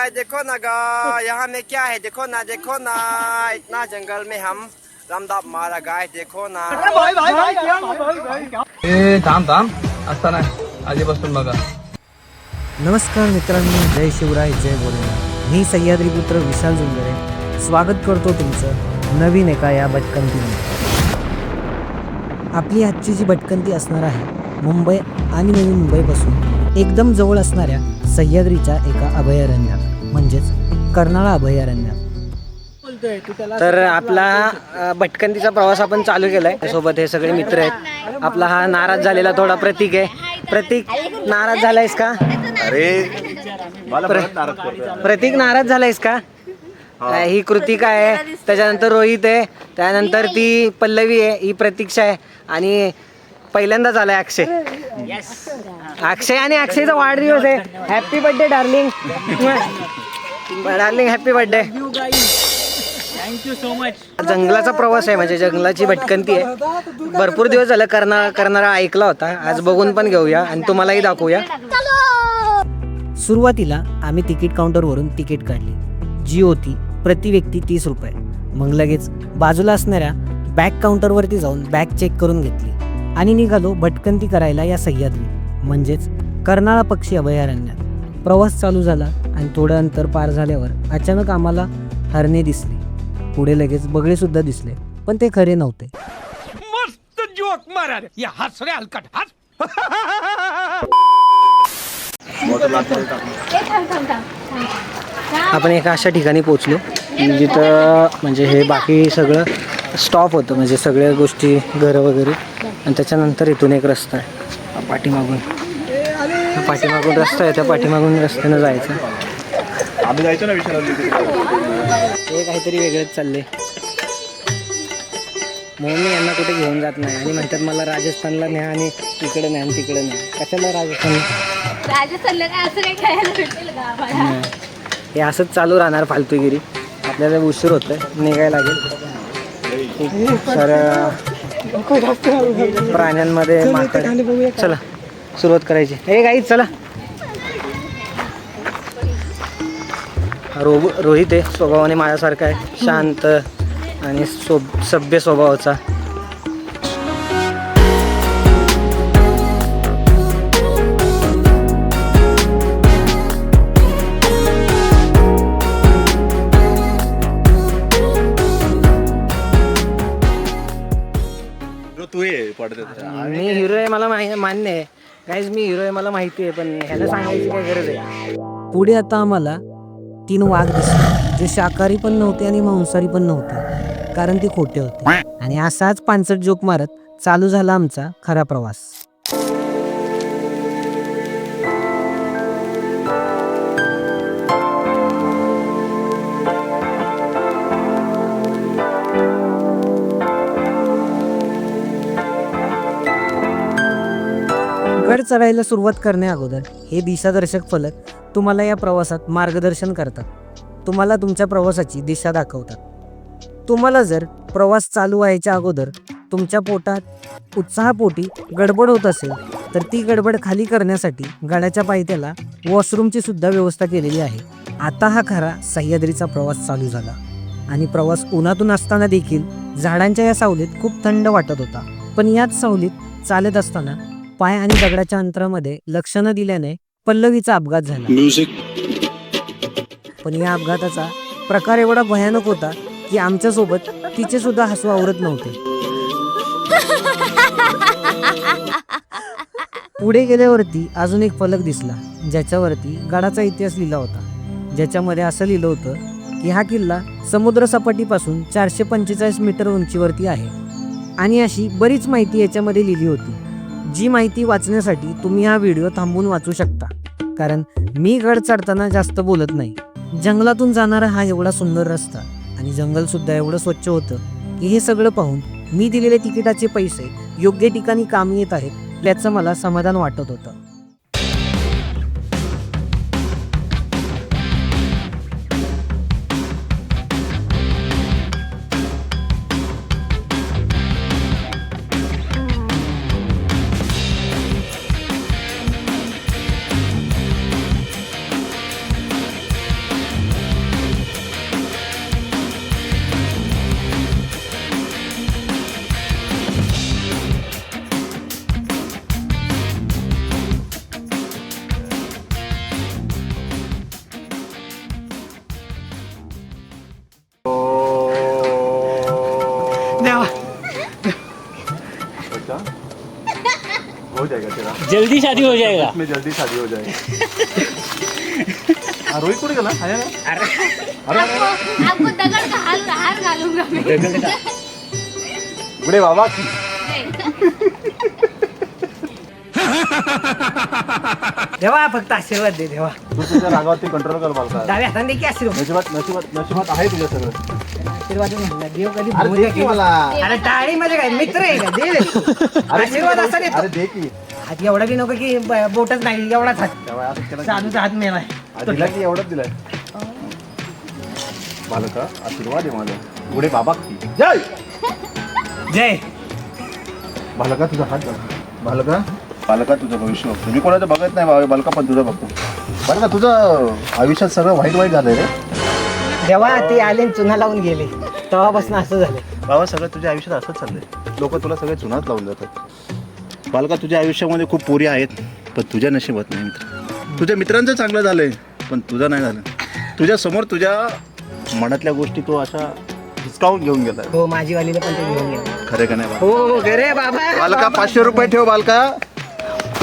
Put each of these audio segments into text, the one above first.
गाय देखो ना गाय यहाँ में क्या है देखो ना देखो ना इतना जंगल में हम रामदाप मारा गाय देखो ना ए थांब थांब असता नाही आधीपासून बघा नमस्कार मित्रांनो जय शिवराय जय भोलेनाथ. मी सह्याद्रीपुत्र विशाल जुंगरे. स्वागत करतो तुमचं नवीन एका या भटकंतीमध्ये आपली आजची जी भटकंती असणार आहे मुंबई आणि नवी मुंबईपासून एकदम जवळ असणाऱ्या सह्याद्रीच्या एका अभयारण्यात. म्हणजेच कर्नाळा अभयारण्यात तर आपला भटकंतीचा प्रवास आपण चालू केलाय. सोबत हे सगळे मित्र आहेत. आपला हा नाराज झालेला थोडा प्रतीक आहे. प्रतीक नाराज झालायस का? प्र- प्रतीक नाराज झालायस का? ही. कृतिका आहे? त्याच्यानंतर रोहित आहे. त्यानंतर ती पल्लवी आहे. ही प्रतीक्षा आहे. आणि पहिल्यांदाच आलाय अक्षय. अक्षय आणि अक्षयचा वाढदिवस आहे. Happy birthday darling darling happy birthday जंगलाचा प्रवास आहे म्हणजे जंगलाची भटकंती आहे. भरपूर दिवस झालं करणार करणारा ऐकला होता. आज बघून पण घेऊया आणि तुम्हालाही दाखवूया. सुरुवातीला आम्ही तिकीट काउंटरवरून तिकीट काढली. जी होती प्रति व्यक्ती तीस रुपये. मग लगेच बाजूला असणाऱ्या बॅग काउंटरवरती जाऊन बॅग चेक करून घेतली. आणि निघालो भटकंती करायला या सह्याद्री. म्हणजेच कर्नाळा पक्षी अभयारण्यात. प्रवास चालू झाला. आणि थोडं अंतर पार झाल्यावर अचानक आम्हाला हरणे दिसली. पुढे लगेच बगळे सुद्धा दिसले पण ते खरे नव्हते. मस्त जोक या हस रे हलकट हस. आपण एका अशा ठिकाणी पोचलो जिथं म्हणजे हे बाकी सगळं स्टॉप होतं म्हणजे सगळ्या गोष्टी घरं वगैरे. आणि त्याच्यानंतर इथून एक रस्ता आहे. पाठीमागून. हा पाठीमागून रस्ता आहे त्या पाठीमागून रस्त्यानं जायचं. आम्ही जायचो ना विशाल हे काहीतरी वेगळंच चालले म्हणून मी यांना कुठे घेऊन जात नाही. आणि म्हणतात मला राजस्थानला न्या आणि तिकडे न्या आणि तिकडे न्या. कशाला राजस्थान? राजस्थानला काय असं काही खायला भेटेल का आम्हाला? हे. असंच चालू राहणार फालतूगिरी. आपल्याला उशीर होतोय. निघायला लागेल. तर प्राण्यांमध्ये माकड चला. सुरुवात करायची. हे गाईच चला. रो रोहित आहे. स्वभावाने माझ्यासारखा आहे. शांत आणि सो सभ्य स्वभावाचा. तू ये पडते मी हिरो आहे मला माहि मान्य आहे. काहीच मी हिरो आहे मला माहिती आहे पण ह्याला सांगायची काय गरज आहे? पुढे आता आम्हाला तीन वाघ दिसले जे शाकाहारी पण नव्हते आणि मांसाहारी पण नव्हते. कारण ते खोटे होते. आणि असाच पानसट जोक मारत चालू झाला आमचा खरा प्रवास. गड चढायला सुरुवात करण्या अगोदर हे दिशादर्शक फलक तुम्हाला या प्रवासात मार्गदर्शन करतात. तुम्हाला तुमच्या प्रवासाची दिशा दाखवतात. तुम्हाला जर प्रवास चालू व्हायच्या अगोदर तुमच्या पोटात उत्साहापोटी गडबड होत असेल तर ती गडबड खाली करण्यासाठी गडाच्या पायथ्याला वॉशरूमची सुद्धा व्यवस्था केलेली आहे. आता हा खरा सह्याद्रीचा प्रवास चालू झाला. आणि प्रवास उन्हातून असताना देखील झाडांच्या या सावलीत खूप थंड वाटत होता. पण याच सावलीत चालत असताना पाय आणि दगडाच्या अंतरामध्ये लक्ष न दिल्याने पल्लवीचा अपघात झाला. पण या अपघाताचा प्रकार एवढा भयानक होता की आमच्यासोबत तिचे सुद्धा हसू आवरत नव्हते. पुढे गेल्यावरती अजून एक फलक दिसला ज्याच्यावरती गडाचा इतिहास लिहिला होता. ज्याच्यामध्ये असं लिहिलं होतं की हा किल्ला समुद्र सपाटीपासून चारशे पंचेचाळीस मीटर उंचीवरती आहे. आणि अशी बरीच माहिती याच्यामध्ये लिहिली होती. जी माहिती वाचण्यासाठी तुम्ही हा व्हिडिओ थांबून वाचू शकता. कारण मी गड चढताना जास्त बोलत नाही. जंगलातून जाणारा हा एवढा सुंदर रस्ता आणि जंगल सुद्धा एवढं स्वच्छ होतं की हे सगळं पाहून मी दिलेले तिकिटाचे पैसे योग्य ठिकाणी कामी येत आहेत याचं मला समाधान वाटत होतं. जल्दी शादी हो जाएगा। इसमें जल्दी शादी हो जाएगी। रोहित कुठे गेला? आहे ना? आपको आपको दगड का हाल हार घालूंगा मैं। पुढे बाबा की। देवा फक्त आशीर्वाद दे देवा। तू तुझ्या रागावरती कंट्रोल कर बालका डाव्या हाताने की आशीर्वाद। नशिबात नशिबात नशिबात आहे तुझ्या सगळं। आशीर्वाद नाही. देव कधी अरे दे की. मला। अरे टाळी मध्ये काय मित्र आहे का? दे. अरे आशीर्वाद असा देतो अरे दे की. हात एवढा बी नको की ब- बोटच नाही एवढाच हात. की- चालूचा हात मेलाय. दिला की एवढंच दिलाय? बालका आशीर्वाद आहे माझा. पुढे बाबा. की जय! जय! बालका तुझा हात धर. बालका? बालका तुझं भविष्य बघतो मी कोणाचं बघत नाही बा- बालका पण तुझं बघतो. बालका तुझं आयुष्यात सगळं वाईट वाईट झालंय रे. देवा ते आले आणि चुना लावून गेले तेव्हापासून असं झालं बाबा सगळं तुझ्या आयुष्यात असंच चाललंय. लोक तुला सगळे चुनात लावून जातात बालका तुझ्या आयुष्यामध्ये खूप पोरी आहेत पण तुझ्या नशिबात नाही मित्र. तुझ्या मित्रांचं चांगलं झालंय पण तुझं नाही झालं. तुझ्या समोर तुझ्या मनातल्या गोष्टी तो अशा हिसकावून घेऊन गेलाय. हो माझी वालीला पण ते घेऊन गेले. खरे का नाही बाबा? हो घरे बाबा. बालका पाचशे रुपये ठेव बालका.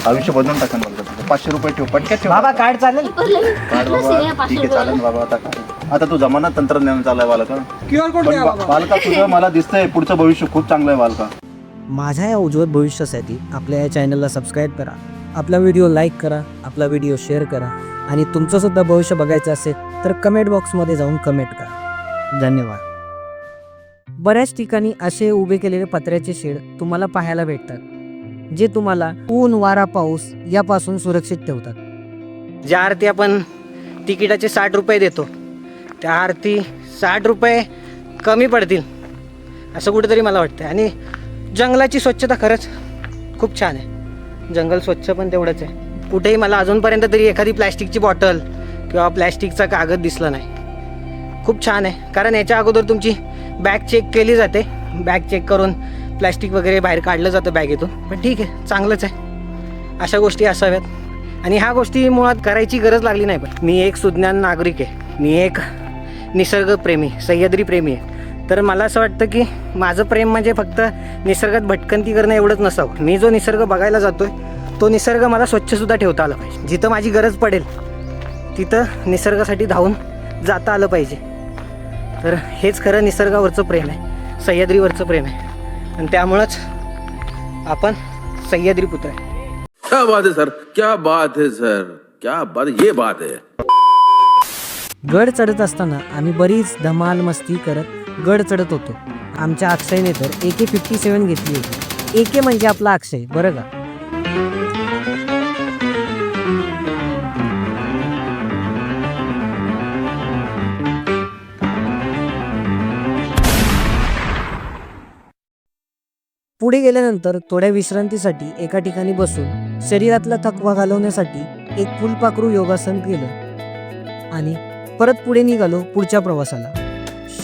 आयुष्य बदलून टाका बालका तुझं. पाचशे रुपये ठेव पटक्यात ठेव. बाबा कार्ड चालेल? काढ बाबा ठीक आहे चालेल बाबा आता काय? आता तू जमाना तंत्रज्ञान चाललाय बालका. क्यू आर कोड पण बा- बालका तुझं मला दिसतंय पुढचं भविष्य खूप चांगलं आहे बालका. माझ्या या उज्ज्वल भविष्यासाठी आपल्या या चॅनलला सबस्क्राईब करा. आपला व्हिडिओ लाईक करा आपला व्हिडिओ शेअर करा आणि तुमचंसुद्धा भविष्य बघायचं असेल तर कमेंट बॉक्समध्ये जाऊन कमेंट करा. धन्यवाद. बऱ्याच ठिकाणी असे उभे केलेले पत्र्याचे शेड तुम्हाला पाहायला भेटतात जे तुम्हाला ऊन वारा पाऊस यापासून सुरक्षित ठेवतात. ज्या आरती आपण तिकिटाचे साठ रुपये देतो त्या आरती साठ रुपये कमी पडतील असं कुठेतरी मला वाटतं आणि जंगलाची स्वच्छता खरंच खूप छान आहे. जंगल स्वच्छ पण तेवढंच आहे. कुठेही मला अजूनपर्यंत तरी एखादी प्लॅस्टिकची बॉटल किंवा प्लॅस्टिकचा कागद दिसला नाही. खूप छान आहे. कारण याच्या अगोदर तुमची बॅग चेक केली जाते. बॅग चेक करून प्लॅस्टिक वगैरे बाहेर काढलं जातं बॅगेतून. पण ठीक आहे चांगलंच आहे. अशा गोष्टी असाव्यात. आणि ह्या गोष्टी मुळात करायची गरज लागली नाही पण. मी एक सुज्ञान नागरिक आहे. मी एक निसर्गप्रेमी सह्याद्री प्रेमी आहे. तर मला असं वाटतं की माझं प्रेम म्हणजे फक्त निसर्गात भटकंती करणं एवढंच नसावं. मी जो निसर्ग बघायला जातोय तो निसर्ग मला स्वच्छसुद्धा ठेवता आला पाहिजे. जिथं माझी गरज पडेल तिथं निसर्गासाठी धावून जाता आलं पाहिजे. तर हेच खरं निसर्गावरचं प्रेम आहे सह्याद्रीवरचं प्रेम आहे. आणि त्यामुळंच आपण सह्याद्री पुत्र आहे. क्या बात है सर. क्या बात है सर. क्या बात ये बात है. गड चढत असताना आम्ही बरीच धमाल मस्ती करत गड चढत होतो. आमच्या अक्षयने तर ए के फिफ्टी सेवन घेतली होती. ए के म्हणजे आपला अक्षय बरं का? पुढे गेल्यानंतर थोड्या विश्रांतीसाठी एका ठिकाणी बसून शरीरातला थकवा घालवण्यासाठी एक फुलपाखरू योगासन केलं आणि परत पुढे निघालो पुढच्या प्रवासाला.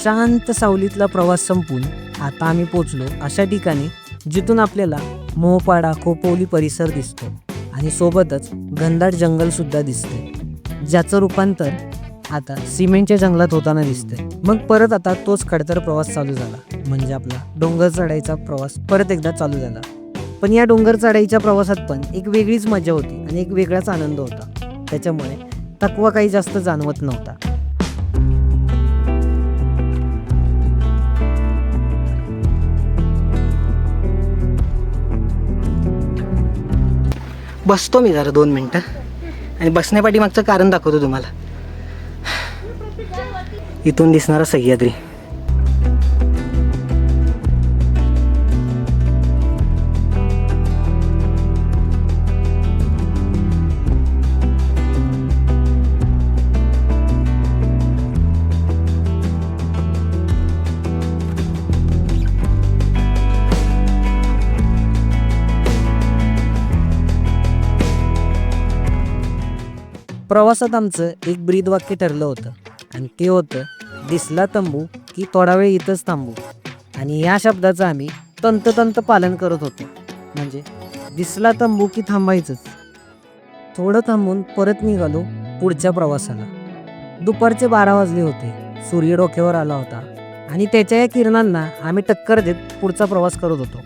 शांत सावलीतला प्रवास संपून आता आम्ही पोचलो अशा ठिकाणी जिथून आपल्याला मोहपाडा खोपोली परिसर दिसतो आणि सोबतच घनदाट जंगल सुद्धा दिसते ज्याचं रूपांतर आता सिमेंटच्या जंगलात होताना दिसतंय. मग परत आता तोच खडतर प्रवास चालू झाला म्हणजे आपला डोंगर चढायचा प्रवास परत एकदा चालू झाला. पण या डोंगर चढाईच्या प्रवासात पण एक वेगळीच मजा होती आणि एक वेगळाच आनंद होता. त्याच्यामुळे थकवा काही जास्त जाणवत नव्हता. बसतो मी जरा दोन मिनटं. आणि बसण्यापाठी मागचं कारण दाखवतो तुम्हाला. इथून दिसणारा सह्याद्री. प्रवासात आमचं एक ब्रीद वाक्य ठरलं होतं. आणि ते होतं दिसला तंबू की थोडा वेळ इथंच थांबू. आणि या शब्दाचं आम्ही तंततंत पालन करत होतो. म्हणजे दिसला तंबू की थांबायचंच. थोडं थांबून परत निघालो पुढच्या प्रवासाला. दुपारचे बारा वाजले होते. सूर्य डोक्यावर आला होता. आणि त्याच्या या किरणांना आम्ही टक्कर देत पुढचा प्रवास करत होतो.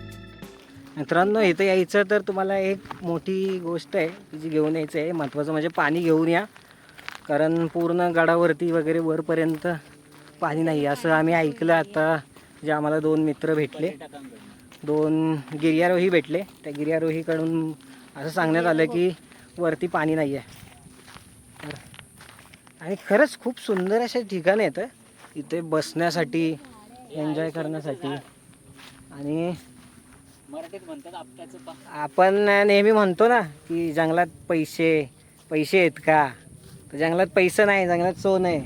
मित्रांनो इथं यायचं तर तुम्हाला एक मोठी गोष्ट आहे की जी घेऊन यायचं आहे. महत्त्वाचं म्हणजे पाणी घेऊन या. कारण पूर्ण गडावरती वगैरे वरपर्यंत पाणी नाही. असं आम्ही ऐकलं आता जे आम्हाला दोन मित्र भेटले. दोन गिर्यारोही भेटले. त्या गिर्यारोहीकडून असं सांगण्यात आलं की वरती पाणी नाही आहे. आणि खरंच खूप सुंदर असे ठिकाण आहेत. इथे बसण्यासाठी एन्जॉय करण्यासाठी. आणि आपण नेहमी म्हणतो ना की जंगलात पैसे पैसे आहेत का? तर जंगलात पैसे नाही जंगलात सोनं. आहे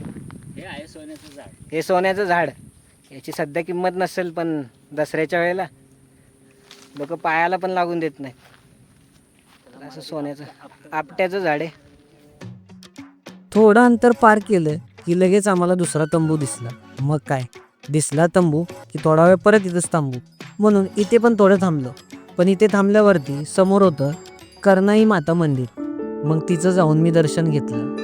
हे आहे सोन्याचं झाड. हे सोन्याचं झाड. याची सध्या किंमत नसेल पण दसऱ्याच्या वेळेला लोक पायाला पण लागून देत नाही तर असं सोन्याचं आपट्याचं झाड आहे. थोडं अंतर पार केलं की लगेच आम्हाला दुसरा तंबू दिसला. मग काय? दिसला तंबू की थोडा वेळ परत इथंच थांबू. म्हणून इथे पण थोडं थांबलो. पण इथे थांबल्यावरती समोर होतं कर्णाई माता मंदिर. मग तिचं जाऊन मी दर्शन घेतलं.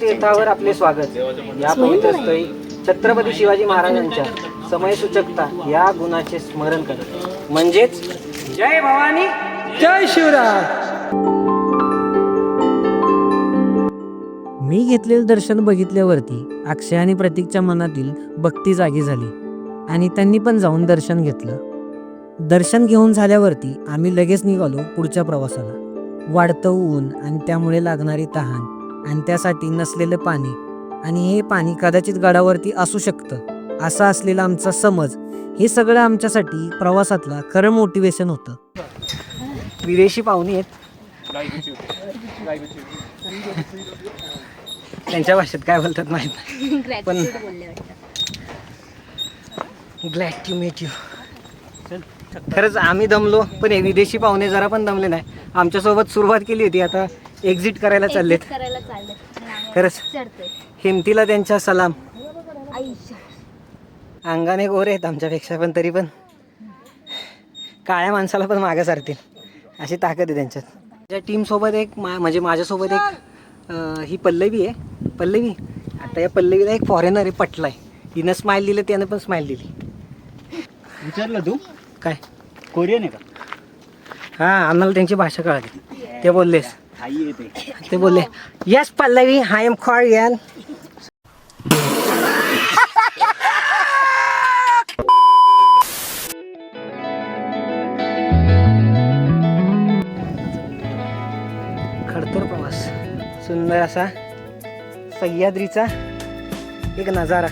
तीर्थावर आपले स्वागत. या पवित्र स्थळी छत्रपती शिवाजी महाराजांच्या समयसूचकता या गुणाचे स्मरण करत. म्हणजेच जय भवानी जय शिवराय. मी घेतलेलं दर्शन बघितल्यावरती अक्षय आणि प्रतीकच्या मनातील भक्ती जागी झाली आणि त्यांनी पण जाऊन दर्शन घेतलं. दर्शन घेऊन झाल्यावरती आम्ही लगेच निघालो पुढच्या प्रवासाला. वाढतं ऊन आणि त्यामुळे लागणारी तहान आणि त्यासाठी नसलेलं पाणी आणि हे पाणी कदाचित गडावरती असू शकतं असा असलेला आमचा समज. हे सगळं आमच्यासाठी प्रवासातला खरं मोटिवेशन होतं. विदेशी पाहुणे आहेत. त्यांच्या भाषेत काय बोलतात माहीत नाही. वाटतं ग्लॅड टू मीट यू खरंच आम्ही दमलो पण हे विदेशी पाहुणे जरा पण दमले नाही. आमच्यासोबत सुरुवात केली होती आता एक्झिट करायला चाललेत. खरंच हिमतीला त्यांच्या सलाम. अंगाने गोरे आहेत आमच्यापेक्षा पण तरी पण. काळ्या माणसाला पण मागं सारतील. अशी ताकद आहे त्यांच्यात. माझ्या टीमसोबत एक मा म्हणजे माझ्यासोबत एक ही पल्लवी आहे. पल्लवी? आता या पल्लवीला एक फॉरेनर आहे पटला आहे हिनं स्माईल दिलं त्यानं पण स्माईल दिली. विचारलं तू? काय? कोरियन आहे का? हां आम्हाला त्यांची भाषा कळाली. ते बोललेस. आई येते ते. बोलले yes Pallavi I am Korean सुंदर असा सह्याद्रीचा एक नजारा.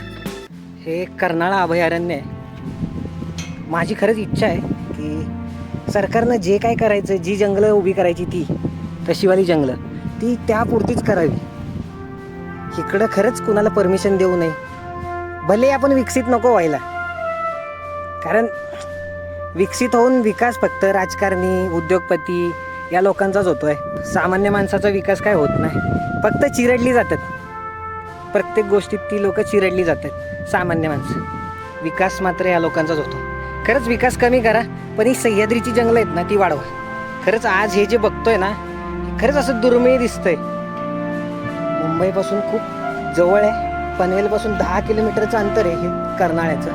हे कर्नाळा अभयारण्य आहे. माझी खरंच इच्छा आहे की सरकारनं जे काय करायचं जी जंगलं उभी करायची ती तशीवाली जंगलं ती त्यापुरतीच करावी. इकडं खरंच कुणाला परमिशन देऊ नये. भले आपण विकसित नको व्हायला. कारण विकसित होऊन विकास फक्त राजकारणी उद्योगपती या लोकांचाच होतोय. सामान्य माणसाचा विकास काय होत नाही. फक्त चिरडली जातात. प्रत्येक गोष्टीत ती लोक चिरडली जातात. सामान्य माणसं. विकास मात्र या लोकांचाच होतो. खरंच विकास कमी करा पण ही सह्याद्रीची जंगलं आहेत ना ती वाढवा. खरंच आज हे जे बघतोय ना खरंच असं दुर्मिळ दिसतंय. मुंबईपासून खूप जवळ आहे. पनवेलपासून दहा किलोमीटरचं अंतर आहे हे कर्नाळ्याचं.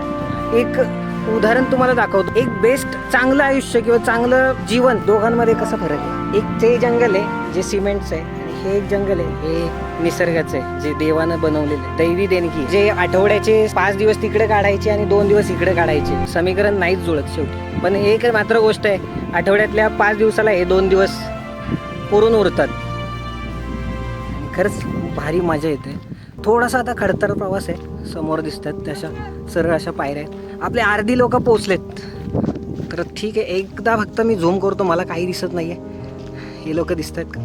एक उदाहरण तुम्हाला दाखवतो. एक बेस्ट चांगलं आयुष्य किंवा चांगलं जीवन दोघांमध्ये कसं फरक आहे? एक ते जंगल आहे जे सिमेंटचं आहे आणि हे एक जंगल आहे हे निसर्गाचं आहे जे देवानं बनवलेलं आहे. दैवी देणगी जे आठवड्याचे पाच दिवस तिकडे काढायचे आणि दोन दिवस इकडे काढायचे. समीकरण नाहीच जुळत शेवटी. पण एक मात्र गोष्ट आहे आठवड्यातल्या पाच दिवसाला हे दोन दिवस पुरून उरतात. आणि खरंच भारी मजा येते. थोडासा आता खडतर प्रवास आहे. समोर दिसतात तशा सरळ अशा पायऱ्या आहेत. आपले अर्धी लोक पोचलेत. तर ठीक आहे एकदा फक्त मी झूम करतो मला काही दिसत नाही आहे हे लोक दिसत आहेत का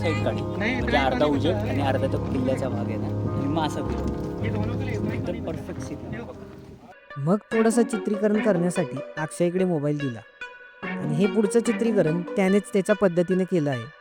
साईड म्हणजे अर्धा उजेड आणि अर्धा तो किल्ल्याचा भाग आहे ना? आणि मग असा फिरतो एकदम परफेक्ट सीन मग थोडंसं चित्रीकरण करण्यासाठी अक्षयकडे मोबाईल दिला. आणि हे पुढचं चित्रीकरण त्यानेच त्याच्या पद्धतीने केलं आहे.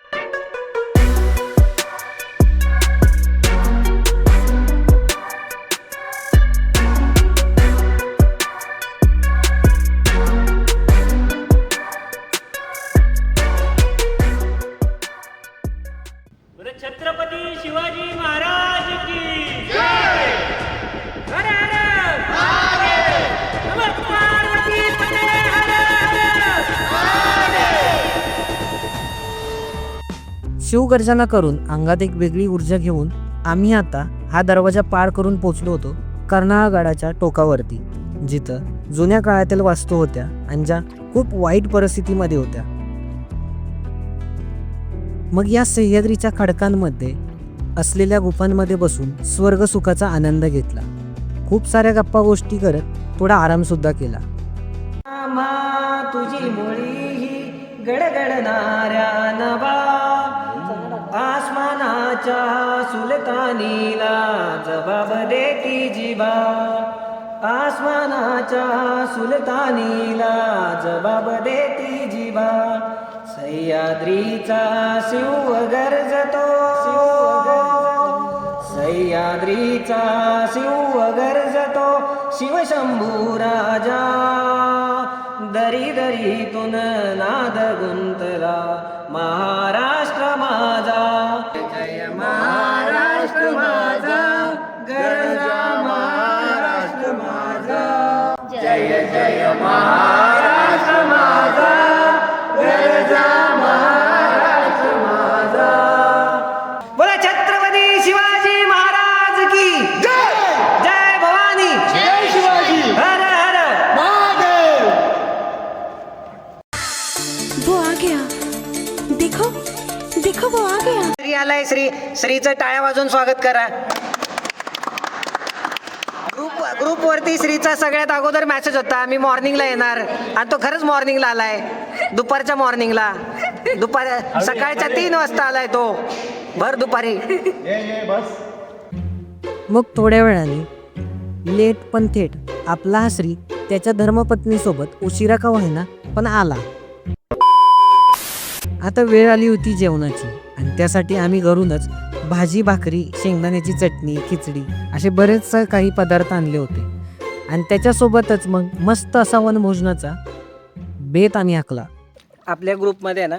गर्जना करून अंगात एक वेगळी ऊर्जा घेऊन आम्ही आता हा दरवाजा पार करून पोचलो होतो कर्नाळगडाच्या टोकावरती जिथं जुन्या काळातील वास्तू होत्या आणि ज्या खूप वाईट परिस्थितीमध्ये होत्या. मग या सह्याद्रीच्या खडकांमध्ये असलेल्या गुफांमध्ये बसून स्वर्ग सुखाचा आनंद घेतला. खूप साऱ्या गप्पा गोष्टी करत थोडा आराम सुद्धा केला. तुझी मुळी गडगडणाऱ्या नवा आसमानाच्या सुलतानीला जबाब देती जिबा. आसमानाच्या सुलतानीला जबाब देती जिबा. सह्याद्रीचा शिव गरजतो सह्याद्रीचा शिव गरजतो शिवशंभू राजा. दरी दरीतून नाद गुंतला. महाराष्ट्र माझा. जय महाराष्ट्र माझा. गरजा महाराष्ट्र माझा. जय जय महाराष्ट्र माझा. श्री आलाय श्री श्रीचं टाळ्या वाजून स्वागत करा. ग्रुप ग्रुप वरती श्रीचा सगळ्यात अगोदर मेसेज होता. मी मॉर्निंगला येणार. आणि तो खरंच मॉर्निंगला आलाय. दुपारच्या मॉर्निंगला दुपार सकाळच्या तीन वाजता आलाय तो. भर दुपारी. मग थोड्या वेळाने लेट पण थेट आपला हा श्री त्याच्या धर्मपत्नीसोबत उशिरा का होईना पण आला. आता वेळ आली होती जेवणाची. आणि त्यासाठी आम्ही घरूनच भाजी भाकरी शेंगदाण्याची चटणी खिचडी असे बरेच काही पदार्थ आणले होते. आणि त्याच्यासोबतच मग मस्त असा वनभोजनाचा बेत आम्ही आखला आपल्या ग्रुपमध्ये ना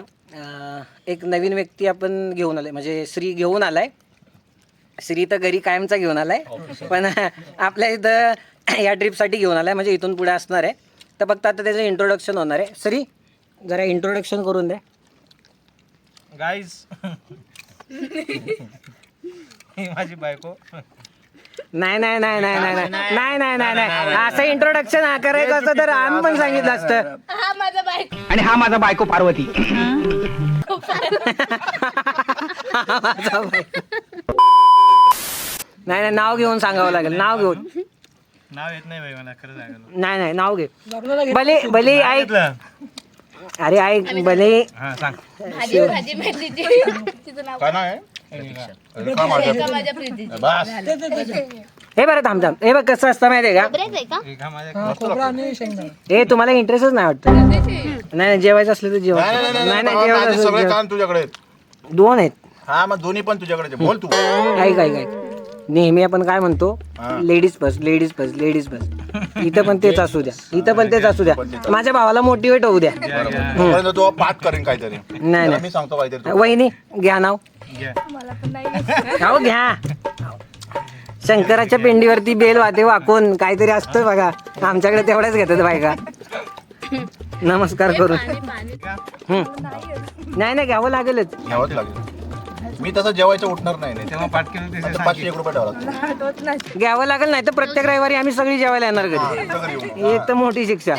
एक नवीन व्यक्ती आपण घेऊन आले म्हणजे श्री घेऊन आलाय. श्री तर घरी कायमचा घेऊन आलाय. पण आपल्या इथं या ट्रिपसाठी घेऊन आलाय. म्हणजे इथून पुढे असणार आहे. तर फक्त आता त्याचं इंट्रोडक्शन होणार आहे. श्री जरा इंट्रोडक्शन करून द्या. गाईज ही माझी बायको नाही नाही नाही नाही नाही नाही नाही नाही नाही नाही असं इंट्रोडक्शन करायचं असतं तर आम्ही पण सांगितलं असतं हा माझा आणि हा माझा बायको पार्वती. नाही नाही नाव घेऊन सांगावं लागेल नाव घेऊन नाव येत नाही बाई मला खरं सांगायला नाही नाही नाव घे भले भले ऐक अरे ऐक भले. हा सांग. भाजी भाजी मेथीची तिचं नाव काय नाही एका माझ्या प्रीतीची. हे बरं थांब थांब. हे बघ कसं असतं माहितीये का? बरेच आहे का? एक हा हे तुम्हाला इंटरेस्टच नाही वाटतं. नाही नाही जेवायचं असलं तर जेवा. नाही नाही जेवायचं असलं तर सगळे जेवा. तुझ्याकडे आहेत. दोन आहेत. हा मग दोन्ही पण तुझ्याकडे आहेत. बोल तू. ऐक ऐक ऐक. नेहमी आपण काय म्हणतो? Ladies first ladies first ladies first इथं पण तेच असू द्या. इथं पण तेच असू द्या. माझ्या भावाला मोटिवेट होऊ द्या. तो पाठ करेन काहीतरी. नाही नाही. मी सांगतो काहीतरी. वहिनी घ्या नाव. हो घ्या. शंकराच्या पिंडीवरती बेल वाते वाकून. काहीतरी असतं बघा. आमच्याकडे तेवढ्याच घेतात बायका. नमस्कार करून. नाही नाही घ्यावं लागेलच. घ्यावंच लागेल. मी तसं जेवायचं उठणार नाही नाही तेव्हा पाठ केलं ते आता पाचशे एक रुपये ठेवा लागतो घ्यावं लागेल नाही तर प्रत्येक रविवारी आम्ही सगळी जेवायला येणार घरी. एक तर मोठी शिक्षा.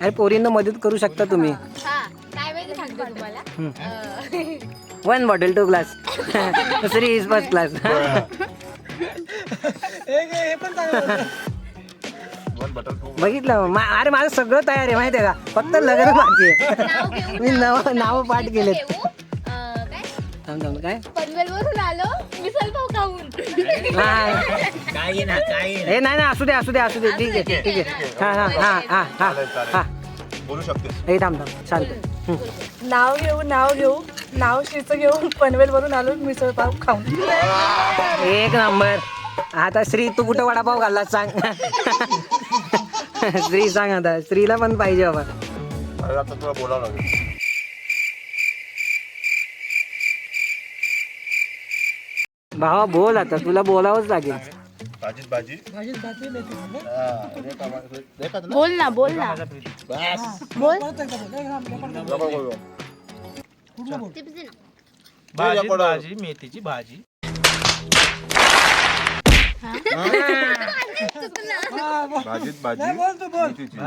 अरे पोरींना मदत करू शकता तुम्ही. हा काय माहिती सांगते तुम्हाला? वन बॉटल टू ग्लास दुसरी इज फर्स्ट क्लास बघितलं अरे माझं सगळं तयार आहे माहितीये का? फक्त लग्न बाकी आहे. मी नाव नाव पाठ केलेत. काय? थांब थांब काय? पनवेल वरून आलो. मिसल पाव खाऊन. हा. ना हे नाही नाही असू दे असू दे असू दे. ठीक आहे ठीक आहे. हा हा हा हा हा हा. बोलू शकतेस. हे थांब थांब. चालतं. नाव घेऊ नाव घेऊ. नाव श्रीचं घेऊन पनवेल वरून आलो मिसळ पाव खाऊन. एक नंबर. आता श्री तू कुठं वडापाव घालला सांग. श्री सांग आता. स्त्रीला पण पाहिजे बाबा. अरे आता तुला बोलावं लागेल. भावा बोल आता. तुला बोलावंच लागेल. भाजीत भाजी. भाजी भाजी. हा, रेखा ना? बोल ना बोल ना. बस. बोल. नको. टिप्स दे ना. रेकॉर्ड. भाजी मेथीची भाजी. भाजीत भाजी. मेथीची.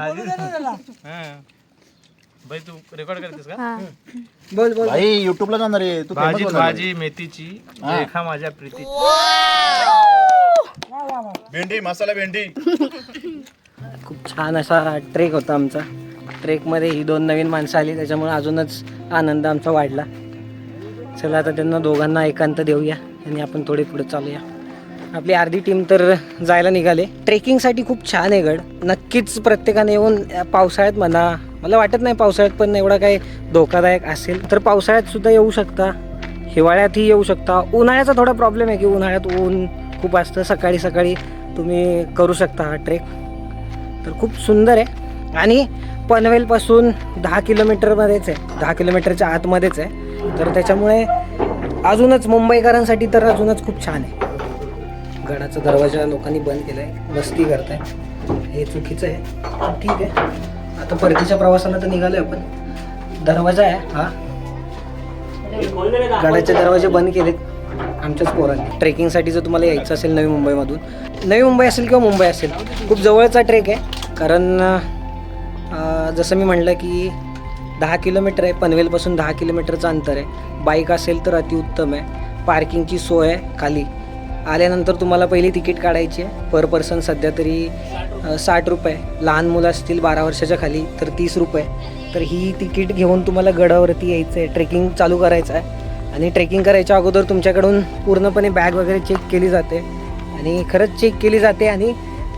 भाई तू रेकॉर्ड करतेस का? बोल बोल. भाई युट्यूबला जाणार आहे. तू famous भाजीत होणार आहे. भाजी मेथीची. रेखा माझ्या प्रीती भेंडी मसाला भेंडी. खूप छान असा ट्रेक होता आमचा. ट्रेकमध्ये ही दोन नवीन माणसं आली त्याच्यामुळे अजूनच आनंद आमचा वाढला. चला आता त्यांना दोघांना एकांत देऊया आणि आपण थोडे पुढे चालूया. आपली अर्धी टीम तर जायला निघाले. ट्रेकिंगसाठी खूप छान आहे गड. नक्कीच प्रत्येकाने येऊन पावसाळ्यात म्हणा मला वाटत नाही पावसाळ्यात पण एवढा काही धोकादायक असेल तर पावसाळ्यात सुद्धा येऊ शकता. हिवाळ्यातही येऊ शकता. उन्हाळ्याचा थोडा प्रॉब्लेम आहे की उन्हाळ्यात ऊन खूप असतं. सकाळी सकाळी तुम्ही करू शकता हा ट्रेक तर खूप सुंदर आहे. आणि पनवेलपासून दहा किलोमीटरमध्येच आहे. दहा किलोमीटरच्या आतमध्येच आहे. तर त्याच्यामुळे अजूनच मुंबईकरांसाठी तर अजूनच खूप छान आहे. गडाचा दरवाजा लोकांनी बंद केला आहे मस्ती करत आहे हे चुकीचं आहे. ठीक आहे. आता परतीच्या प्रवासाला तर निघालो आपण. दरवाजा आहे हा. गडाचे दरवाजे बंद केलेत आमच्याच पोरांनी. ट्रेकिंगसाठी जर तुम्हाला यायचं असेल नवी मुंबईमधून. नवी मुंबई असेल किंवा मुंबई असेल खूप जवळचा ट्रेक आहे. कारण जसं मी म्हणलं की दहा किलोमीटर आहे पनवेलपासून दहा किलोमीटरचं अंतर आहे. बाईक असेल तर अतिउत्तम आहे. पार्किंगची सोय आहे खाली. आल्यानंतर तुम्हाला पहिली तिकीट काढायची आहे. पर पर्सन सध्या तरी साठ रुपये. लहान मुलं असतील बारा वर्षाच्या खाली तर तीस रुपये. तर ही तिकीट घेऊन तुम्हाला गडावरती यायचं आहे ट्रेकिंग चालू करायचं आहे. आणि ट्रेकिंग करायच्या अगोदर तुमच्याकडून पूर्णपणे बॅग वगैरे चेक केली जाते. आणि खरंच चेक केली जाते आणि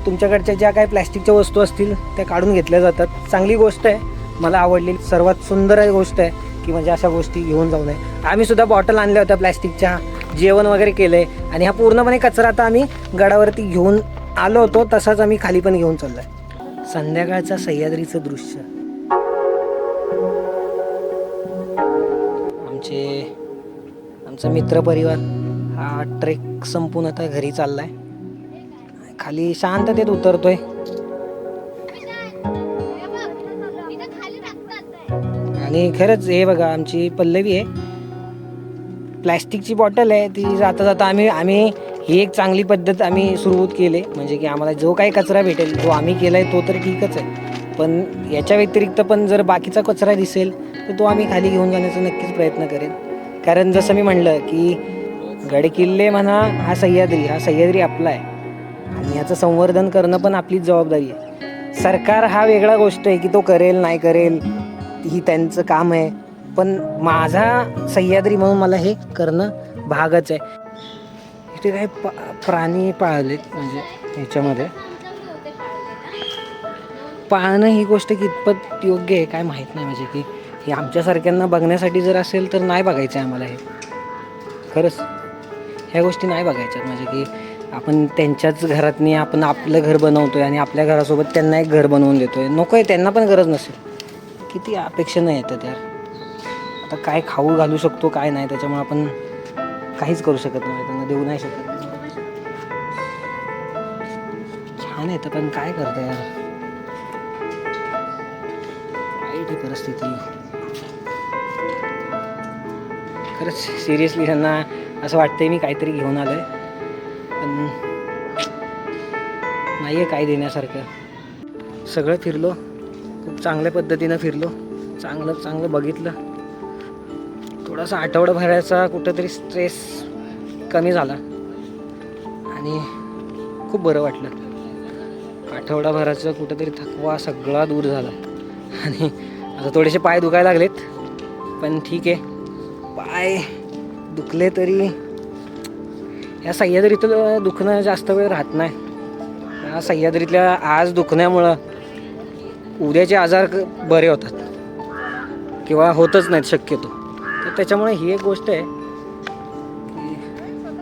तुमच्याकडच्या ज्या काही प्लॅस्टिकच्या वस्तू असतील त्या काढून घेतल्या जातात. चांगली गोष्ट आहे. मला आवडलेली सर्वात सुंदर गोष्ट आहे की म्हणजे अशा गोष्टी घेऊन जाऊ नये. आम्ही सुद्धा बॉटल आणल्या होत्या प्लॅस्टिकच्या. जेवण वगैरे केलं आहे आणि हा पूर्णपणे कचरा आता आम्ही गडावरती घेऊन आलो होतो तसाच आम्ही खाली पण घेऊन चाललो आहे संध्याकाळचं सह्याद्रीचं दृश्य. आमचे आमचा मित्रपरिवार हा ट्रेक संपून आता घरी चाललाय. खाली शांततेत उतरतोय. आणि खरंच हे बघा आमची पल्लवी आहे. प्लॅस्टिकची बॉटल आहे ती जाता जाता आम्ही आम्ही ही एक चांगली पद्धत आम्ही सुरू केली. म्हणजे की आम्हाला जो काही कचरा भेटेल जो आम्ही केला आहे तो तर ठीकच आहे. पण याच्या व्यतिरिक्त पण जर बाकीचा कचरा दिसेल तर तो आम्ही खाली घेऊन जाण्याचा नक्कीच प्रयत्न करेन. कारण जसं मी म्हणलं की गडकिल्ले म्हणा हा सह्याद्री हा सह्याद्री आपला आहे. आणि याचं संवर्धन करणं पण आपलीच जबाबदारी आहे. सरकार हा वेगळा गोष्ट आहे की तो करेल नाही करेल ही त्यांचं काम आहे. पण माझा सह्याद्री म्हणून मला हे करणं भागच आहे. इथे काही पा प्राणी पाळलेत म्हणजे ह्याच्यामध्ये पाळणं ही गोष्ट कितपत योग्य आहे काय माहीत नाही म्हणजे की हे आमच्यासारख्यांना बघण्यासाठी जर असेल तर नाही बघायचं आहे आम्हाला हे. खरंच. ह्या गोष्टी नाही बघायच्यात म्हणजे की आपण त्यांच्याच घरातनी आपण आपलं घर बनवतोय आणि आपल्या घरासोबत त्यांना एक घर बनवून देतोय. नको आहे त्यांना पण गरज नसेल. किती अपेक्षा नाही येतात यार. आता काय खाऊ घालू शकतो काय नाही त्याच्यामुळे आपण काहीच करू शकत नाही त्यांना देऊ नाही शकत. छान येतं पण काय करतं यार? वाईट आहे परिस्थिती. खरंच सिरियसली त्यांना असं वाटतंय मी काहीतरी घेऊन आलोय. पण नाही आहे काय देण्यासारखं. सगळं फिरलो खूप चांगल्या पद्धतीनं फिरलो. चांगलं चांगलं बघितलं. थोडासा आठवडाभराचा कुठंतरी स्ट्रेस कमी झाला. आणि खूप बरं वाटलं. आठवडाभराचं कुठंतरी थकवा सगळा दूर झाला. आणि आता थोडेसे पाय दुखायला लागलेत. पण ठीक आहे. पाय दुखले तरी या सह्याद्रीतलं दुखणं जास्त वेळ राहत नाही. या सह्याद्रीतल्या आज दुखण्यामुळं उद्याचे आजार बरे होतात. किंवा होतच नाहीत शक्यतो. तर त्याच्यामुळे ही एक गोष्ट आहे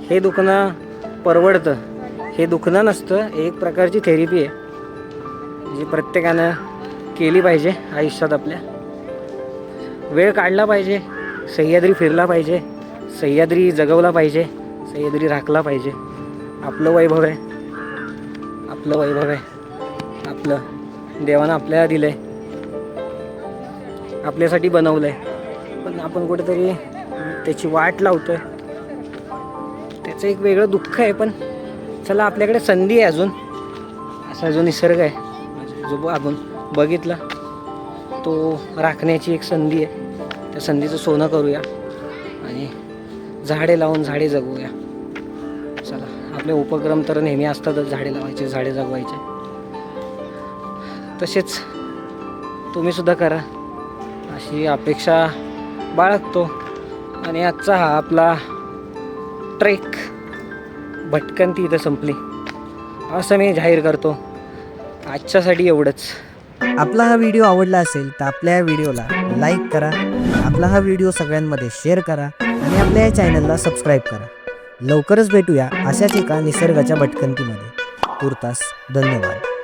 हे दुखणं परवडतं. हे दुखणं नसतं एक प्रकारची थेरपी आहे. जी प्रत्येकानं केली पाहिजे आयुष्यात आपल्या. वेळ काढला पाहिजे सह्याद्री फिरला पाहिजे सह्याद्री जगवला पाहिजे सह्याद्री राखला पाहिजे. आपलं वैभव आहे. आपलं वैभव आहे. आपलं देवानं आपल्याला दिलं आहे आपल्यासाठी बनवलं आहे पण आपण कुठेतरी त्याची वाट लावतो आहे त्याचं एक वेगळं दुःख आहे पण चला आपल्याकडे संधी आहे अजून. असा जो निसर्ग आहे जो आपण बघितला तो राखण्याची एक संधी आहे. त्या संधीचं सोनं करूया आणि झाडे लावून झाडे जगवूया. चला आपले उपक्रम तर नेहमी असतातच झाडे लावायचे झाडे जगवायचे. तसेच तुम्ही सुद्धा करा अशी अपेक्षा बाळगतो. आणि आजचा हा आपला ट्रेक भटकंती इथं संपली. असं मी जाहीर करतो. आजच्यासाठी एवढंच. आपला हा व्हिडिओ आवडला असेल तर आपल्या या व्हिडिओला लाईक करा. आपला हा व्हिडिओ सगळ्यांमध्ये शेअर करा. आणि आपल्या या चॅनलला सबस्क्राईब करा. लवकरच भेटूया अशाच एका निसर्गाच्या भटकंतीमध्ये. तुर्तास धन्यवाद.